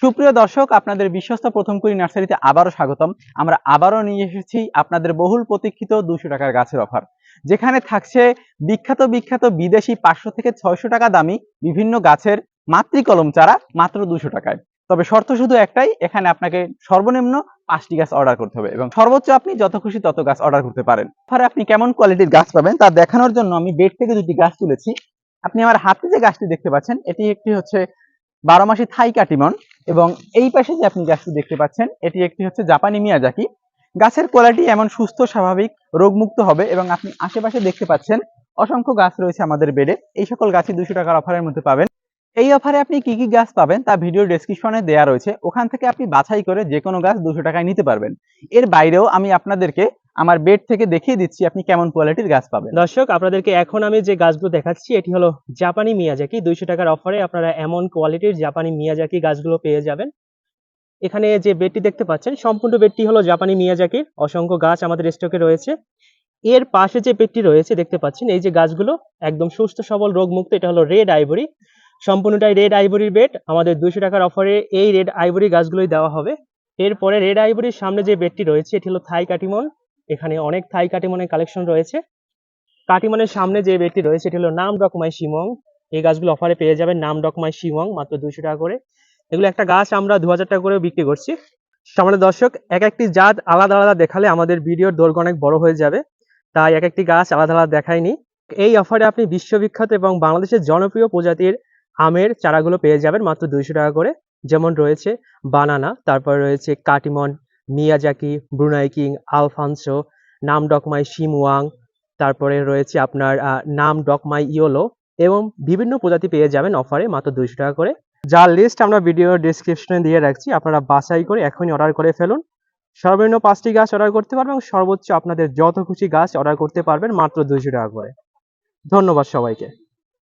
সুপ্রিয় দর্শক, আপনাদের বিশ্বস্ত প্রথম কুড়ি নার্সারিতে আবারও স্বাগতম। আমরা আবারও নিয়ে এসেছি আপনাদের বহুল প্রতীক্ষিত দুশো টাকার গাছের অফার। যেখানে থাকছে বিখ্যাত বিখ্যাত বিদেশি পাঁচশো থেকে ছয়শো টাকা দামি বিভিন্ন গাছের মাতৃকলম চারা মাত্র দুশো টাকায়। তবে শর্ত শুধু একটাই, এখানে আপনাকে সর্বনিম্ন পাঁচটি গাছ অর্ডার করতে হবে এবং সর্বোচ্চ আপনি যত খুশি তত গাছ অর্ডার করতে পারেন। ফলে আপনি কেমন কোয়ালিটির গাছ পাবেন তা দেখানোর জন্য আমি বেড থেকে দুটি গাছ তুলেছি। আপনি আমার হাতে যে গাছটি দেখতে পাচ্ছেন, এটি একটি হচ্ছে বারো মাসি থাই কাটিমন। এবং এই পাশে যে আপনি গাছটি দেখতে পাচ্ছেন, এটি একটি হচ্ছে জাপানি মিয়াজাকি। গাছের কোয়ালিটি এমন সুস্থ, স্বাভাবিক, রোগমুক্ত হবে এবং আপনি আশেপাশে দেখতে পাচ্ছেন অসংখ্য গাছ রয়েছে আমাদের বেডে। এই সকল গাছই দুশো টাকার অফারের মধ্যে পাবেন। এই অফারে আপনি কি কি গাছ পাবেন তা ভিডিও ডেসক্রিপশনে দেওয়া রয়েছে। ওখান থেকে আপনি বাছাই করে যে কোনো গাছ দুশো টাকায় নিতে পারবেন। এর বাইরেও আমি আপনাদেরকে আমার বেড থেকে দেখিয়ে দিচ্ছি আপনি কেমন কোয়ালিটির গাছ পাবেন। দর্শক, আপনাদেরকে এখন আমি যে গাছগুলো দেখাচ্ছি, এটি হলো জাপানি মিয়াজাকি। দুইশো টাকার অফারে আপনারা এমন কোয়ালিটির জাপানি মিয়াজাকি গাছগুলো পেয়ে যাবেন। এখানে যে বেডটি দেখতে পাচ্ছেন, সম্পূর্ণ বেডটি হলো জাপানি মিয়াজাকির। অসংখ্য গাছ আমাদের স্টকে রয়েছে। এর পাশে যে বেডটি রয়েছে, দেখতে পাচ্ছেন, এই যে গাছগুলো একদম সুস্থ, সবল, রোগমুক্ত, এটা হলো রেড আইভরি সম্পূর্ণটাই রেড আইভরির বেড আমাদের দুইশো টাকার অফারে এই রেড আইভরি গাছগুলোই দেওয়া হবে। এরপরে রেড আইভরির সামনে যে বেডটি রয়েছে, এটি হলো থাই কাটিমন। এখানে অনেক থাই কাটিমনের কালেকশন রয়েছে। কাটিমনের সামনে যে ব্যক্তি রয়েছে, সেটি হলো নাম ডকমাই শিমং। এই গাছগুলো অফারে পেয়ে যাবেন নাম ডকমাই শিমং, মাত্র দুইশো টাকা করে। এগুলো একটা গাছ আমরা দু হাজার টাকা করে বিক্রি করছি। সামনে দর্শক, এক একটি জাত আলাদা আলাদা দেখালে আমাদের ভিডিওর দৈর্ঘ্য অনেক বড় হয়ে যাবে। তাই এক একটি গাছ আলাদা আলাদা দেখায়নি। এই অফারে আপনি বিশ্ববিখ্যাত এবং বাংলাদেশের জনপ্রিয় প্রজাতির আমের চারাগুলো পেয়ে যাবেন, মাত্র দুইশো টাকা করে। যেমন রয়েছে বানানা, তারপর রয়েছে Katimon Miyazaki, Brunei King, Alphonso Nam Dok Mai শিমওয়াং তারপরে রয়েছে আপনার নাম ডকমাই ইয়োলো এবং বিভিন্ন প্রজাতি পেয়ে যাবেন অফারে মাত্র দুইশো টাকা করে। যার লিস্ট আমরা ভিডিও ডিসক্রিপশনে দিয়ে রাখছি, আপনারা বাছাই করে এখনই অর্ডার করে ফেলুন। সর্বনিম্ন পাঁচটি গাছ অর্ডার করতে পারবেন এবং সর্বোচ্চ আপনাদের যত খুশি গাছ অর্ডার করতে পারবেন মাত্র দুইশো টাকা করে। ধন্যবাদ সবাইকে।